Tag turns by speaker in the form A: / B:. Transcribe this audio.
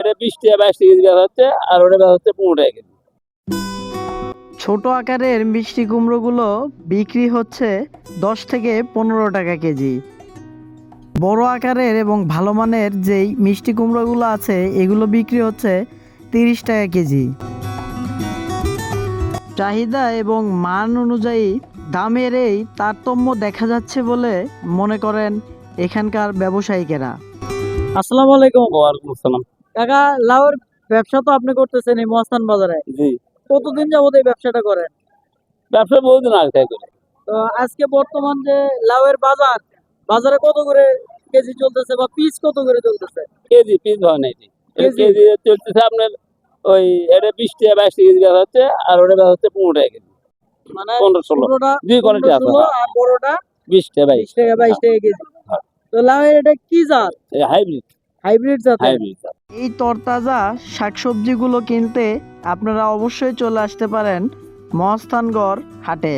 A: এটা বিশ টাকা বাইশ টাকা কেজি বেচা হচ্ছে আর ওটা বেচা হচ্ছে পনেরো টাকা কেজি
B: ছোট আকারের মিষ্টি কুমড়োগুলো বিক্রি হচ্ছে দশ থেকে পনেরো টাকা কেজি। বড় আকারের এবং ভালো মানের যেই মিষ্টি কুমড়োগুলো আছে এগুলো বিক্রি হচ্ছে তিরিশ টাকা কেজি। চাহিদা এবং মান অনুযায়ী দামের এই তারতম্য দেখা যাচ্ছে বলে মনে করেন এখানকার ব্যবসায়িকেরা। আসসালামু আলাইকুম
A: ওয়ালাইকুম আসসালাম।
B: কাকা লাউর ব্যবসা তো আপনি করতেছেন এই মস্তান বাজারে।
A: জি।
B: কতদিন যাবত এই ব্যবসাটা করেন?
A: ব্যবসা বহুদিন আগে থেকে করে।
B: তো আজকে বর্তমান যে লাউয়ের বাজার বাজারে কত করে কেজি চলতেছে বা পিস কত করে চলতেছে?
A: কেজি পিস হয় না
B: কেজি?
A: চলতেছে আপনার ওই এটা বিশ টাকা বাইশ কেজি বেচা হচ্ছে আর ওটা বেচা হচ্ছে পনেরো টাকা কেজি।
B: মানে
A: পনেরো ষোলো। দুই কোয়ালিটি আছে
B: আর বড়টা
A: বিশ টাকা বাইশ
B: টাকা বাইশ টাকা। কেজি।
A: হ্যাঁ।
B: তো লাউয়ের এটা কি জাত?
A: হাইব্রিড
B: হাইব্রিড জাত।
A: হাইব্রিড
B: এই তরতাজা শাকসবজিগুলো কিনতে আপনারা অবশ্যই চলে আসতে পারেন মহস্থানগড় হাটে।